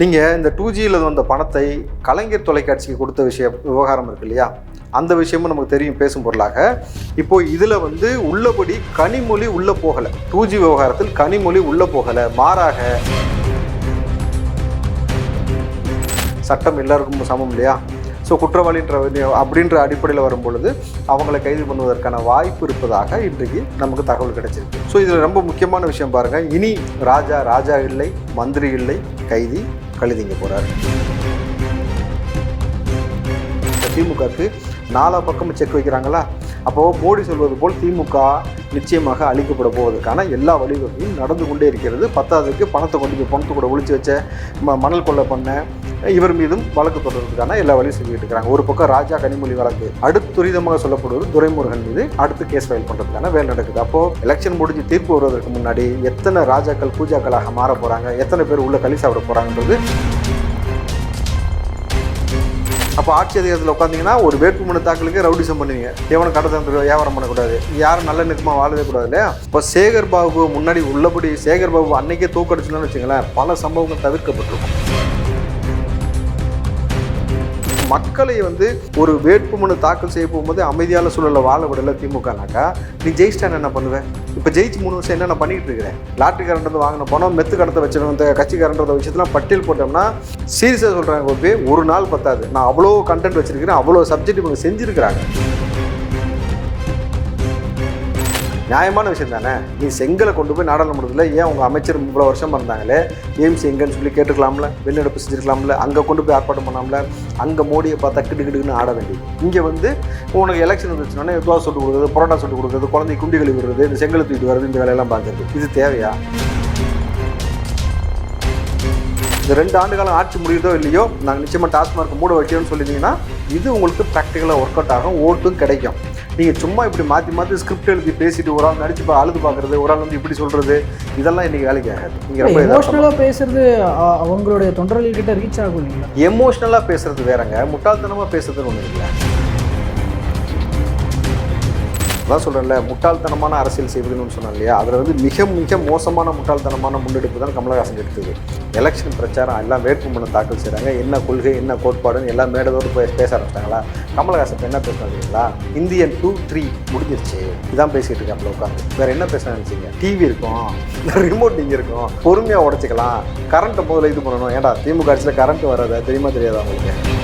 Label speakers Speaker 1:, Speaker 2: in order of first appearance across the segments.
Speaker 1: நீங்கள் இந்த டூ ஜியில் வந்த பணத்தை கலைஞர் தொலைக்காட்சிக்கு கொடுத்த விஷயம் விவகாரம் இருக்கு இல்லையா? அந்த விஷயமும் நமக்கு தெரியும் பேசும் பொருளாக. இப்போ இதில் வந்து உள்ளபடி கனிமொழி உள்ளே போகலை. டூ ஜி விவகாரத்தில் கனிமொழி உள்ளே போகலை. மாறாக சட்டம் எல்லாருக்கும் சமம் இல்லையா? ஸோ குற்றவாளின்ற அப்படின்ற அடிப்படையில் வரும் பொழுது அவங்களை கைது பண்ணுவதற்கான வாய்ப்பு இருப்பதாக இன்றைக்கு நமக்கு தகவல் கிடைச்சிருக்கு. ஸோ இதில் ரொம்ப முக்கியமான விஷயம் பாருங்கள் இனி ராஜா ராஜா இல்லை மந்திரி இல்லை கைதி கழுதிங்க போகிறார் திமுகவுக்கு நாலா பக்கமும் செக் வைக்கிறாங்களா? அப்போது மோடி சொல்வது போல் திமுக நிச்சயமாக அழிக்கப்பட போவதற்கான எல்லா வழிவகையும் நடந்து கொண்டே இருக்கிறது. பத்தாவதுக்கு பணத்தை கொண்டு போய் பணத்தை கூட ஒழிச்சு வச்ச ம- மணல் கொள்ளை பண்ண இவர் மீதும் வழக்கு தொடர்றதுக்கான எல்லா வழியும் செஞ்சுட்டு இருக்கிறாங்க ஒரு பக்கம் ராஜா கனிமொழி வழக்கு அடுத்து துரிதமாக சொல்லப்படுவது துரைமுருகன் மீது அடுத்து கேஸ் ஃபைல் பண்ணுறதுக்கான வேலை நடக்குது. அப்போது எலெக்ஷன் முடிஞ்சு தீர்ப்பு வருவதற்கு முன்னாடி எத்தனை ராஜாக்கள் பூஜாக்களாக மாற போகிறாங்க எத்தனை பேர் உள்ள களி சாப்பிட போகிறாங்கன்றது அப்போ ஆட்சி அதிகாரத்தில் உட்காந்தீங்கன்னா ஒரு வேட்புமனு தாக்கலுக்கு ரவுடிசம் பண்ணுவீங்க. எவனை கடை தந்து வியாபாரம் பண்ணக்கூடாது. யாரும் நல்ல நிற்கமாக வாழவே கூடாது இல்லையா? இப்போ சேகர் பாபு முன்னாடி உள்ளபடி சேகர் பாபு அன்னைக்கே தூக்கடிச்சுன்னு வச்சுங்களேன் பல சம்பவங்கள் தவிர்க்கப்பட்டிருக்கும். மக்களை வந்து ஒரு வேட்புமனு தாக்கல் செய்ய போகும்போது அமைதியான சூழலில் வாழ விடல திமுகனாக்கா நீ ஜெயிச்சிட்டான என்ன பண்ணுவேன் இப்போ ஜெயிச்சு மூணு வருஷம் என்ன பண்ணிட்டு இருக்கிறேன் லாட்ரி கரண்ட் வாங்கின பணம் மெத்து கடத்தை வச்சிருந்த இந்த கட்சிக்காரன்ற விஷயத்தெல்லாம் பட்டியல் போட்டோம்னா சீரியஸாக சொல்கிறாங்க ஒரு நாள் பத்தாது. நான் அவ்வளோ கண்டென்ட் வச்சிருக்கிறேன் அவ்வளோ சப்ஜெக்ட் இவங்க செஞ்சுருக்கிறாங்க. நியாயமான விஷயம் தானே? நீ செங்கலை கொண்டு போய் நாடாளுமன்றத்தில் ஏன் உங்கள் அமைச்சர் இவ்வளோ வருஷம் இருந்தாங்களே? எய்ம்ஸ் எங்கன்னு சொல்லி கேட்டுக்கலாம்ல வெளிநடப்பு செஞ்சுருக்கலாம்ல அங்கே கொண்டு போய் ஆர்ப்பாட்டம் பண்ணாமல அங்கே மோடியை பார்த்தா கிடு கிடுக்குன்னு ஆட வேண்டியது. இங்கே வந்து உனக்கு எலெக்ஷன் வந்துச்சுன்னா தோசை சுட்டு கொடுக்குறது பரோட்டா சுட்டு கொடுக்குறது குழந்தை குண்டி கழுவி விடுறது இந்த செங்கலை தூக்கிட்டு வர்றது இந்த வேலையெல்லாம் பார்க்குறது. இது தேவையா? இந்த ரெண்டு ஆண்டு காலம் ஆட்சி முடியுதோ இல்லையோ நாங்கள் நிச்சயமாக டாஸ்மார்க் மூட வைக்கிறோம்னு சொல்லியிருந்தீங்கன்னா இது உங்களுக்கு ப்ராக்டிக்கலாக ஒர்க் அவுட் ஆகும் ஓட்டும் கிடைக்கும். நீங்கள் சும்மா இப்படி மாற்றி மாற்றி ஸ்கிரிப்ட் எழுதி பேசிட்டு ஒரு ஆள் நடிச்சு பா அழுது பார்க்குறது ஒரு ஆள் வந்து இப்படி சொல்கிறது இதெல்லாம் இன்றைக்கி வேலைக்கு ஆகாது. நீங்கள் ரொம்ப
Speaker 2: எமோஷ்னலாக பேசுறது அவங்களுடைய தொண்டர்கள் கிட்ட ரீச் ஆகும் இல்லைங்களா?
Speaker 1: எமோஷ்னலாக பேசுறது வேறங்க. முட்டாள்தனமாக பேசுறதுன்னு ஒன்று இல்லை. அதான் சொல்கிறேன்ல முட்டாள்தனமான அரசியல் செய்வதுன்னு சொன்னேன் இல்லையா? அதில் வந்து மிக மிக மோசமான முட்டாள்தனமான முன்னெடுப்பு தான் கமலஹாசன் எடுத்தது. எலெக்ஷன் பிரச்சாரம் எல்லாம் வேட்புமனு தாக்கல் செய்கிறாங்க என்ன கொள்கை என்ன கோட்பாடுன்னு எல்லாம் மேடதோடு போய் பேச ஆரம்பிச்சிட்டாங்களா? கமலஹாசன் என்ன பேசினாங்களா இந்தியன் டூ த்ரீ முடிஞ்சிருச்சு. இதான் பேசிகிட்டு இருக்கேன் உட்காந்து வேறு என்ன பேச நினைச்சீங்க? டிவி இருக்கும் ரிமோட் இங்கே இருக்கும். பொறுமையாக உடச்சிக்கலாம். கரண்ட்டை முதல்ல இது பண்ணணும். ஏன்டா திமுக ஆட்சியில் கரண்ட் வராதா? தெரியுமா தெரியாதா உங்களுக்கு?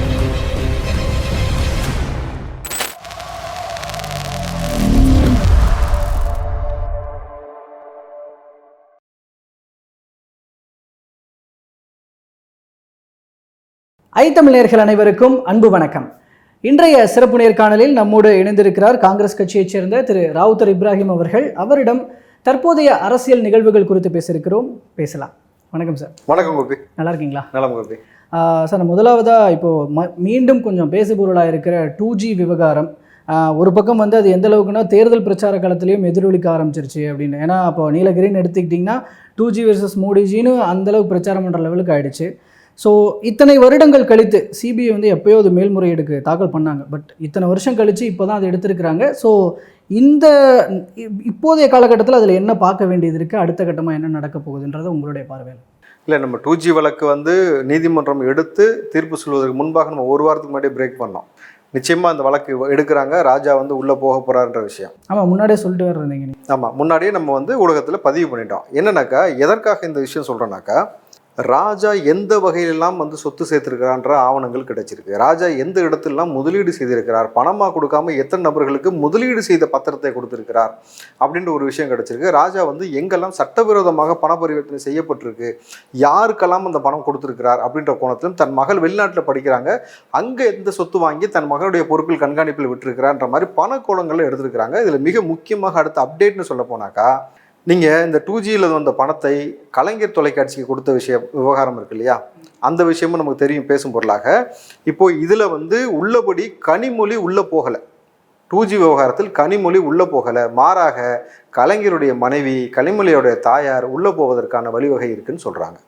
Speaker 2: ஐத்தமிழர்கள் அனைவருக்கும் அன்பு வணக்கம். இன்றைய சிறப்பு நேர்காணலில் நம்மோடு இணைந்திருக்கிறார் காங்கிரஸ் கட்சியைச் சேர்ந்த திரு ராவுத்தர் இப்ராஹிம் அவர்கள். அவரிடம் தற்போதைய அரசியல் நிகழ்வுகள் குறித்து பேசியிருக்கிறோம். பேசலாம். வணக்கம் சார்.
Speaker 1: வணக்கம் கோபி.
Speaker 2: நல்லா இருக்கீங்களா?
Speaker 1: நலம் கோபி.
Speaker 2: சார் முதலாவதாக இப்போது ம மீண்டும் கொஞ்சம் பேசுபொருளாக இருக்கிற டூ ஜி விவகாரம். ஒரு பக்கம் வந்து அது எந்த அளவுக்குன்னா தேர்தல் பிரச்சார காலத்திலையும் எதிரொலிக்க ஆரம்பிச்சிருச்சு அப்படின்னு. ஏன்னா அப்போ நீலகிரின்னு எடுத்துக்கிட்டிங்கன்னா டூ ஜி வர்சஸ் மோடிஜின்னு அந்தளவுக்கு பிரச்சாரம் பண்ணுற லெவலுக்கு ஆயிடுச்சு. ஸோ இத்தனை வருடங்கள் கழித்து சிபிஐ வந்து எப்பயோ அது மேல்முறையீடுக்கு தாக்கல் பண்ணாங்க. பட் இத்தனை வருஷம் கழித்து இப்போ தான் அதை எடுத்திருக்கிறாங்க. ஸோ இந்த இப்- இப்போதைய காலகட்டத்தில் அதில் என்ன பார்க்க வேண்டியது இருக்குது அடுத்த கட்டமாக என்ன நடக்க போகுதுன்றது உங்களுடைய பார்வையில்.
Speaker 1: இல்லை நம்ம டூ ஜி வழக்கு வந்து நீதிமன்றம் எடுத்து தீர்ப்பு சொல்வதற்கு முன்பாக நம்ம ஒரு வாரத்துக்கு முன்னாடியே பிரேக் பண்ணோம். நிச்சயமாக அந்த வழக்கு எடுக்கிறாங்க. ராஜா வந்து உள்ளே போக போகிறாருன்ற விஷயம்.
Speaker 2: ஆமாம் முன்னாடியே சொல்லிட்டு வர்றீங்க
Speaker 1: ஆமாம் முன்னாடியே நம்ம வந்து ஊடகத்தில் பதிவு பண்ணிட்டோம். என்னன்னாக்கா எதற்காக இந்த விஷயம் சொல்கிறோன்னாக்கா ராஜா எந்த வகையிலெல்லாம் வந்து சொத்து சேர்த்திருக்கிறான்ற ஆவணங்கள் கிடைச்சிருக்கு. ராஜா எந்த இடத்துலலாம் முதலீடு செய்திருக்கிறார்? பணமாக கொடுக்காம எத்தனை நபர்களுக்கு முதலீடு செய்த பத்திரத்தை கொடுத்திருக்கிறார்? அப்படின்ற ஒரு விஷயம் கிடைச்சிருக்கு. ராஜா வந்து எங்கெல்லாம் சட்டவிரோதமாக பண பரிவர்த்தனை செய்யப்பட்டிருக்கு? யாருக்கெல்லாம் அந்த பணம் கொடுத்திருக்கிறார்? அப்படின்ற கோணத்திலும் தன் மகள் வெளிநாட்டில் படிக்கிறாங்க. அங்கே எந்த சொத்து வாங்கி தன் மகளுடைய பொறுப்பில் கண்காணிப்பில் விட்டுருக்கிறான்ற மாதிரி பண கோணங்களை எடுத்திருக்கிறாங்க. இதில் மிக முக்கியமாக அடுத்த அப்டேட்னு சொல்ல போனாக்கா நீங்கள் இந்த டூ ஜியில் வந்த பணத்தை கலைஞர் தொலைக்காட்சிக்கு கொடுத்த விஷயம் விவகாரம் இருக்கு இல்லையா? அந்த விஷயமும் நமக்கு தெரியும் பேசும் பொருளாக. இப்போது இதில் வந்து உள்ளபடி கனிமொழி உள்ளே போகலை. டூ ஜி விவகாரத்தில் கனிமொழி உள்ளே போகலை. மாறாக கலைஞருடைய மனைவி கனிமொழியோடைய தாயார் உள்ளே போவதற்கான வழிவகை இருக்குன்னு சொல்கிறாங்க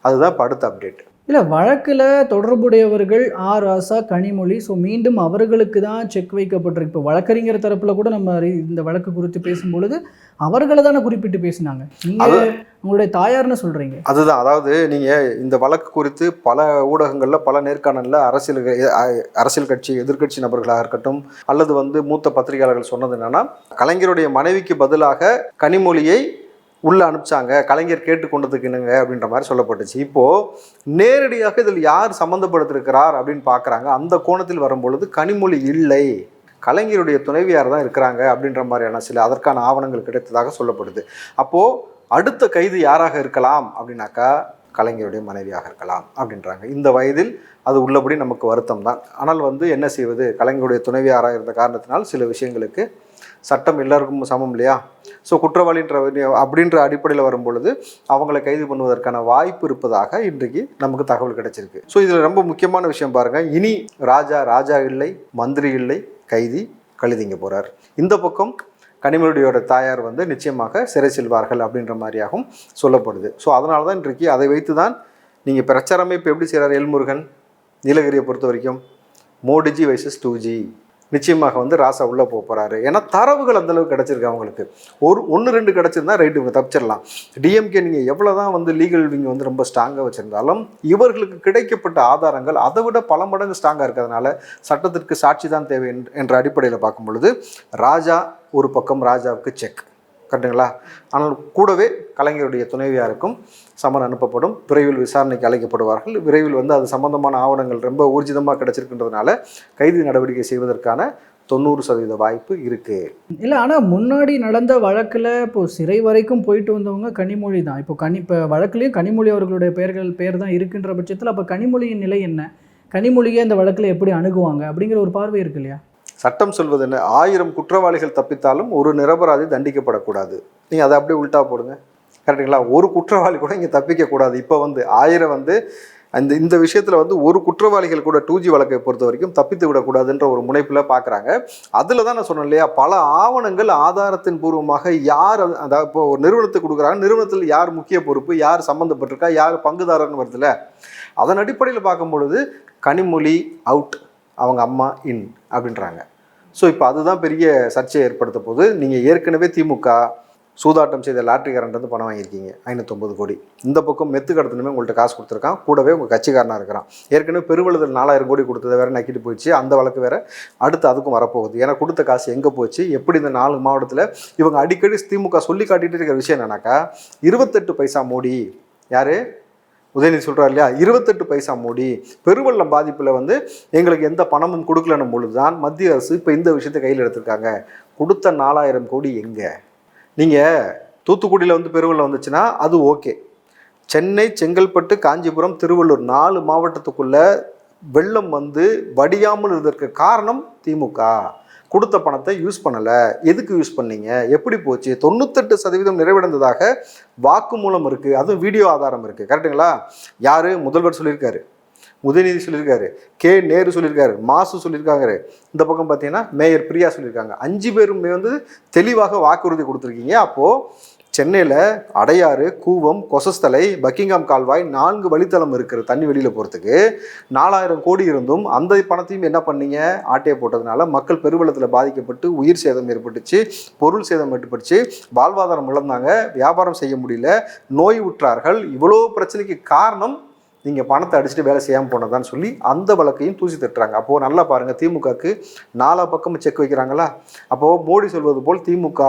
Speaker 1: அதுதான் இப்போ அடுத்த அப்டேட்
Speaker 2: இல்லை வழக்கில் தொடர்புடையவர்கள் ஆ ராசா கனிமொழி ஸோ மீண்டும் அவர்களுக்கு தான் செக் வைக்கப்பட்டிருக்கு. இப்போ வழக்கறிஞர் தரப்பில் கூட நம்ம இந்த வழக்கு குறித்து பேசும்பொழுது அவர்களை தானே குறிப்பிட்டு பேசினாங்க. நீங்கள் உங்களுடைய தாயார்னு சொல்றீங்க.
Speaker 1: அதுதான். அதாவது நீங்க இந்த வழக்கு குறித்து பல ஊடகங்கள்ல பல நேர்காணல்ல அரசியல் அரசியல் கட்சி எதிர்க்கட்சி நபர்களாக இருக்கட்டும் அல்லது வந்து மூத்த பத்திரிகையாளர்கள் சொன்னது என்னன்னா கலைஞருடைய மனைவிக்கு பதிலாக கனிமொழியை உள்ளே அனுப்பிச்சாங்க கலைஞர் கேட்டு என்னங்க அப்படின்ற மாதிரி சொல்லப்பட்டுச்சு. இப்போது நேரடியாக இதில் யார் சம்மந்தப்படுத்திருக்கிறார் அப்படின்னு பார்க்குறாங்க. அந்த கோணத்தில் வரும்பொழுது கனிமொழி இல்லை. கலைஞருடைய துணைவியார் தான் இருக்கிறாங்க அப்படின்ற மாதிரியான சில அதற்கான ஆவணங்கள் கிடைத்ததாக சொல்லப்படுது. அப்போது அடுத்த கைது யாராக இருக்கலாம் அப்படின்னாக்கா கலைஞருடைய மனைவியாக இருக்கலாம் அப்படின்றாங்க. இந்த வயதில் அது உள்ளபடி நமக்கு வருத்தம் தான். ஆனால் வந்து என்ன செய்வது? கலைஞருடைய துணைவியாராக இருந்த காரணத்தினால் சில விஷயங்களுக்கு சட்டம் எல்லாருக்கும் சமம் இல்லையா? ஸோ குற்றவாளின்ற அப்படின்ற அடிப்படையில் வரும்பொழுது அவங்களை கைது பண்ணுவதற்கான வாய்ப்பு இருப்பதாக இன்றைக்கு நமக்கு தகவல் கிடைச்சிருக்கு. ஸோ இதில் ரொம்ப முக்கியமான விஷயம் பாருங்கள் இனி ராஜா ராஜா இல்லை மந்திரி இல்லை கைதி கழுதிங்க போகிறார் இந்த பக்கம் கனிமொழியோட தாயார் வந்து நிச்சயமாக சிறை செல்வார்கள் அப்படின்ற மாதிரியாகவும் சொல்லப்படுது. ஸோ அதனால தான் இன்றைக்கு அதை வைத்து தான் நீங்கள் பிரச்சாரமே இப்போ எப்படி செய்கிறார் எல்முருகன்? நீலகிரியை பொறுத்த வரைக்கும் மோடிஜி வைசஸ் டூ ஜி நிச்சயமாக வந்து ராசா உள்ளே போக போகிறாரு ஏன்னா தரவுகள் அந்தளவுக்கு கிடச்சிருக்கு அவங்களுக்கு. ஒரு ஒன்று ரெண்டு கிடச்சிருந்தா ரைட்டு இவங்க தப்பிச்சிடலாம். டிஎம்கே நீங்கள் எவ்வளோ தான் வந்து லீகல் விங் வந்து ரொம்ப ஸ்ட்ராங்காக வச்சுருந்தாலும் இவர்களுக்கு கிடைக்கப்பட்ட ஆதாரங்கள் அதை விட பல மடங்கு ஸ்ட்ராங்காக இருக்கிறதுனால சட்டத்திற்கு சாட்சி தான் தேவை என்ற அடிப்படையில் பார்க்கும் பொழுது ராஜா ஒரு பக்கம் ராஜாவுக்கு செக் கரெக்டுங்களா ஆனால் கூடவே கலைஞருடைய துணைவியாருக்கும் சமன் அனுப்பப்படும். விரைவில் விசாரணைக்கு அழைக்கப்படுவார்கள். விரைவில் வந்து அது சம்பந்தமான ஆவணங்கள் ரொம்ப ஊர்ஜிதமாக கிடைச்சிருக்கின்றதுனால கைது நடவடிக்கை செய்வதற்கான தொண்ணூறு சதவீத வாய்ப்பு இருக்குது
Speaker 2: இல்லை ஆனால் முன்னாடி நடந்த வழக்கில் இப்போ சிறை வரைக்கும் போயிட்டு வந்தவங்க கனிமொழி தான். இப்போ கனி இப்போ வழக்குலேயும் கனிமொழி அவர்களுடைய பெயர்கள் பெயர் தான் இருக்கின்ற பட்சத்தில் அப்போ கனிமொழியின் நிலை என்ன? கனிமொழியை இந்த வழக்கில் எப்படி அணுகுவாங்க? அப்படிங்கிற ஒரு பார்வை இருக்கு இல்லையா?
Speaker 1: சட்டம் சொல்வது என்ன? ஆயிரம் குற்றவாளிகள் தப்பித்தாலும் ஒரு நிரபராதி தண்டிக்கப்படக்கூடாது. நீங்கள் அதை அப்படியே உல்ட்டா போடுங்க. கரெக்டுங்களா ஒரு குற்றவாளி கூட இங்கே தப்பிக்கக்கூடாது. இப்போ வந்து ஆயிரம் வந்து அந்த இந்த விஷயத்தில் வந்து ஒரு குற்றவாளிகள் கூட டூ ஜி வழக்கை பொறுத்த வரைக்கும் தப்பித்து விடக்கூடாதுன்ற ஒரு முனைப்பில் பார்க்குறாங்க அதில் தான் நான் சொன்னேன் இல்லையா? பல ஆவணங்கள் ஆதாரத்தின் பூர்வமாக யார் அது- அதாவது இப்போ ஒரு நிறுவனத்துக்கு கொடுக்குறாங்க. நிறுவனத்தில் யார் முக்கிய பொறுப்பு யார் சம்மந்தப்பட்டிருக்கா யார் பங்குதாரர்னு வருதுல்ல? அதன் அடிப்படையில் பார்க்கும் பொழுது கனிமொழி அவுட் அவங்க அம்மா இன் அப்படின்றாங்க. ஸோ இப்போ அதுதான் பெரிய சர்ச்சையை ஏற்படுத்த போது நீங்கள் ஏற்கனவே திமுக சூதாட்டம் செய்த லாட்டரிக்காரன்ட்டு பணம் வாங்கியிருக்கீங்க. ஐநூற்றொம்பது கோடி. இந்த பக்கம் மெத்து கடத்தணுமே உங்கள்கிட்ட காசு கொடுத்துருக்கான். கூடவே உங்கள் கட்சிக்காரனாக இருக்கிறான். ஏற்கனவே பெருவழுதல் நாலாயிரம் கோடி கொடுத்ததை வேறு நக்கிட்டு போயிடுச்சு. அந்த வழக்கு வேறு அடுத்து அதுக்கும் வரப்போகுது. ஏன்னா கொடுத்த காசு எங்கே போச்சு? எப்படி இந்த நாலு மாவட்டத்தில் இவங்க அடிக்கடி திமுக சொல்லி காட்டிகிட்டு இருக்கிற விஷயம் என்னன்னாக்கா இருபத்தெட்டு பைசா மோடி. யார்? உதயநிதி சொல்கிறார் இல்லையா? இருபத்தெட்டு பைசா மோடி. பெருவெள்ளம் பாதிப்பில் வந்து எங்களுக்கு எந்த பணமும் கொடுக்கலன்னும் பொழுது தான் மத்திய அரசு இப்போ இந்த விஷயத்தை கையில் எடுத்திருக்காங்க. கொடுத்த நாலாயிரம் கோடி எங்கே? நீங்கள் தூத்துக்குடியில் வந்து பெருவெள்ளம் வந்துச்சுன்னா அது ஓகே. சென்னை செங்கல்பட்டு காஞ்சிபுரம் திருவள்ளூர் நாலு மாவட்டத்துக்குள்ளே வெள்ளம் வந்து வடியாமல் இருந்ததற்கு காரணம் திமுக. கொடுத்த பணத்தை யூஸ் பண்ணலை. எதுக்கு யூஸ் பண்ணீங்க? எப்படி போச்சு? தொண்ணூத்தெட்டு சதவீதம் நிறைவடைந்ததாக வாக்குமூலம் இருக்குது அதுவும் வீடியோ ஆதாரம் இருக்குது கரெக்டுங்களா யார்? முதல்வர் சொல்லியிருக்காரு. உதயநிதி சொல்லியிருக்காரு. கே. நேரு சொல்லியிருக்காரு. மாசு சொல்லியிருக்காங்க. இந்த பக்கம் பார்த்தீங்கன்னா மேயர் பிரியா சொல்லியிருக்காங்க. அஞ்சு பேருமே வந்து தெளிவாக வாக்குறுதி கொடுத்துருக்கீங்க. அப்போது சென்னையில் அடையாறு கூவம் கொசஸ்தலை பக்கிங்காம் கால்வாய் நான்கு வழித்தளம் இருக்கிற தண்ணி வெளியில் போகிறதுக்கு நாலாயிரம் கோடி இருந்தும் அந்த பணத்தையும் என்ன பண்ணீங்க? ஆட்டையை போட்டதுனால மக்கள் பெருவெள்ளத்தில் பாதிக்கப்பட்டு உயிர் சேதம் ஏற்பட்டுச்சு பொருள் சேதம் ஏற்பட்டுச்சு வாழ்வாதாரம் இழந்தாங்க வியாபாரம் செய்ய முடியல நோய் உற்றார்கள். இவ்வளோ பிரச்சனைக்கு காரணம் நீங்கள் பணத்தை அடிச்சுட்டு வேலை செய்யாமல் போனதான்னு சொல்லி அந்த வழக்கையும் தூசி தட்டுறாங்க. அப்போது நல்லா பாருங்கள் திமுகக்கு நாலா பக்கமும் செக் வைக்கிறாங்களா? அப்போது மோடி சொல்வது போல் திமுக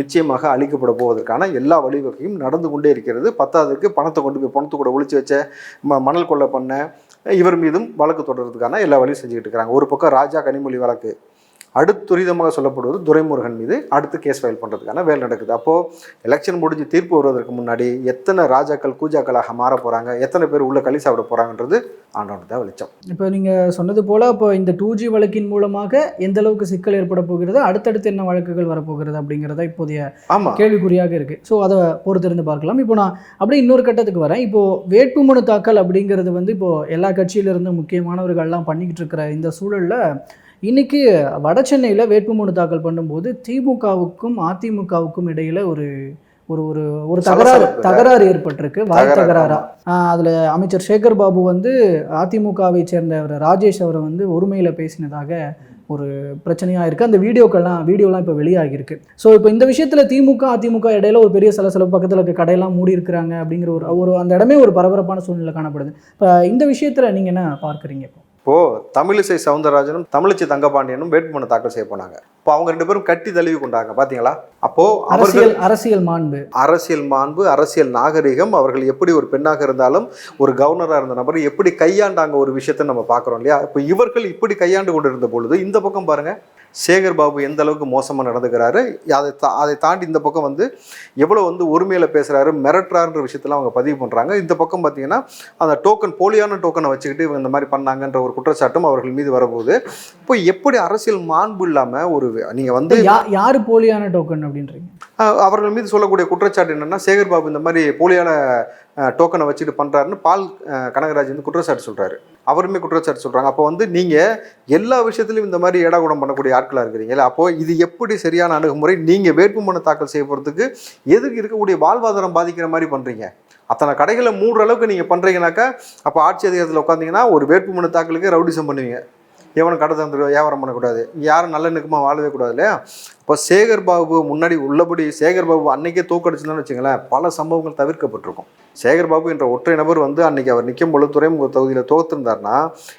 Speaker 1: நிச்சயமாக அழிக்கப்பட போவதற்கான எல்லா வழிவகையும் நடந்து கொண்டே இருக்கிறது. பத்தாவதுக்கு பணத்தை கொண்டு போய் பணத்தை கூட ஒழிச்சு வச்ச ம மணல் கொள்ளை பண்ண இவர் மீதும் வழக்கு தொடர்றதுக்கான எல்லா வழியும் செஞ்சுக்கிட்டு இருக்கிறாங்க. ஒரு பக்கம் ராஜா கனிமொழி வழக்கு அடுத்துரிதமாக சொல்லப்படுவது துரைமுருகன் மீது அடுத்து கேஸ் ஃபைல் பண்ணுறதுக்கான வேலை நடக்குது. அப்போது எலெக்ஷன் முடிஞ்சு தீர்ப்பு வருவதற்கு முன்னாடி எத்தனை ராஜாக்கள் கூஜாக்களாக மாற போகிறாங்க எத்தனை பேர் உள்ள களி சாப்பிட போகிறாங்கன்றது ஆண்டவனுக்கு தான் வெளிச்சம்.
Speaker 2: இப்போ நீங்கள் சொன்னது போல் இப்போ இந்த டூ ஜி வழக்கின் மூலமாக எந்த அளவுக்கு சிக்கல் ஏற்பட போகிறது அடுத்தடுத்து என்ன வழக்குகள் வரப்போகிறது அப்படிங்கிறத இப்போதைய
Speaker 1: ஆமாம்
Speaker 2: கேள்விக்குறியாக இருக்குது ஸோ அதை பொறுத்திருந்து பார்க்கலாம். இப்போ நான் அப்படியே இன்னொரு கட்டத்துக்கு வரேன். இப்போது வேட்புமனு தாக்கல் அப்படிங்கிறது வந்து இப்போது எல்லா கட்சியிலிருந்து முக்கியமானவர்கள்லாம் பண்ணிக்கிட்டு இருக்கிற இந்த சூழலில் இன்னைக்கு வட சென்னையில் வேட்புமனு தாக்கல் பண்ணும்போது திமுகவுக்கும் அதிமுகவுக்கும் இடையில ஒரு ஒரு ஒரு ஒரு தகராறு. தகராறு ஏற்பட்டிருக்கு. வாய்
Speaker 1: தகராறு,
Speaker 2: அதில் அமைச்சர் சேகர் பாபு வந்து அதிமுகவை சேர்ந்த ஒரு ராஜேஷ் அவரை வந்து ஒருமையில் பேசினதாக ஒரு பிரச்சனையாக இருக்குது அந்த வீடியோக்கெல்லாம் வீடியோலாம் இப்போ வெளியாகிருக்கு ஸோ இப்போ இந்த விஷயத்தில் திமுக அதிமுக இடையில ஒரு பெரிய சலசலப்பு பக்கத்தில் இருக்க கடையெல்லாம் மூடி இருக்கிறாங்க அப்படிங்கிற ஒரு ஒரு அந்த இடமே ஒரு பரபரப்பான சூழ்நிலை காணப்படுது. இப்போ இந்த விஷயத்தில் நீங்கள் என்ன பார்க்குறீங்க இப்போ?
Speaker 1: இப்போ தமிழிசை சவுந்தரராஜனும் தமிழிசை தங்கபாண்டியனும் வேட்புமனு தாக்கல் செய்ய போனாங்க. இப்போ அவங்க ரெண்டு பேரும் கட்டி தழுவி கொண்டாங்க பாத்தீங்களா? அப்போ அவர்கள்
Speaker 2: அரசியல் அரசியல் மாண்பு.
Speaker 1: அரசியல் மாண்பு அரசியல் நாகரிகம் அவர்கள் எப்படி ஒரு பெண்ணாக இருந்தாலும் ஒரு கவர்னராக இருந்த நபர் எப்படி கையாண்டாங்க ஒரு விஷயத்தை நம்ம பார்க்குறோம் இல்லையா? இப்போ இவர்கள் இப்படி கையாண்டு கொண்டிருந்த பொழுது இந்த பக்கம் பாருங்க. சேகர் பாபு எந்த அளவுக்கு மோசமாக நடந்துக்கிறாரு அதை தா அதை தாண்டி இந்த பக்கம் வந்து எவ்வளோ வந்து ஒருமையில் பேசுகிறாரு மிரட்டுறாருன்ற விஷயத்தெல்லாம் அவங்க பதிவு பண்ணுறாங்க இந்த பக்கம் பார்த்தீங்கன்னா அந்த டோக்கன் போலியான டோக்கனை வச்சுக்கிட்டு இவங்க இந்த மாதிரி பண்ணாங்கன்ற ஒரு குற்றச்சாட்டும் அவர்கள் மீது வரப்போகுது. இப்போ எப்படி அரசியல் மாண்பு இல்லாமல் ஒரு நீங்கள் வந்து
Speaker 2: யார் போலியான டோக்கன் அப்படின்றீங்க?
Speaker 1: அவர்கள் மீது சொல்லக்கூடிய குற்றச்சாட்டு என்னன்னா சேகர் பாபு இந்த மாதிரி போலியான டோக்கனை வச்சுட்டு பண்றாருன்னு பால் கனகராஜ் வந்து குற்றச்சாட்டு சொல்றாரு. அவருமே குற்றச்சாட்டு சொல்கிறாங்க அப்போ வந்து நீங்கள் எல்லா விஷயத்துலையும் இந்த மாதிரி ஏடாகுடம் பண்ணக்கூடிய ஆட்களாக இருக்கிறீங்களா அப்போ இது எப்படி சரியான அணுகுமுறை? நீங்கள் வேட்புமனு தாக்கல் செய்ய போகிறதுக்கு எதுக்கு இருக்கக்கூடிய வாழ்வாதாரம் பாதிக்கிற மாதிரி பண்ணுறீங்க அத்தனை கடைகளை மூடுற அளவுக்கு நீங்கள் பண்ணுறீங்கனாக்கா அப்போ ஆட்சி அதிகாரத்தில் உட்காந்தீங்கன்னா ஒரு வேட்புமனு தாக்கலுக்கு ரவுடிசம் பண்ணுவீங்க. எவனும் கடை தந்து வியாபாரம் பண்ணக்கூடாது. யாரும் நல்ல நிற்குமா வாழவே கூடாது இல்லையா? இப்போ சேகர் பாபு முன்னாடி உள்ளபடி சேகர் பாபு அன்னைக்கே தூக்கடிச்சுன்னு வச்சுங்களேன் பல சம்பவங்கள் தவிர்க்கப்பட்டிருக்கும். சேகர் பாபு என்ற ஒற்றை நபர் வந்து அன்னைக்கு அவர் நிற்கும் பொழுது துறைமுக தொகுதியில் தோத்திருந்தாருன்னா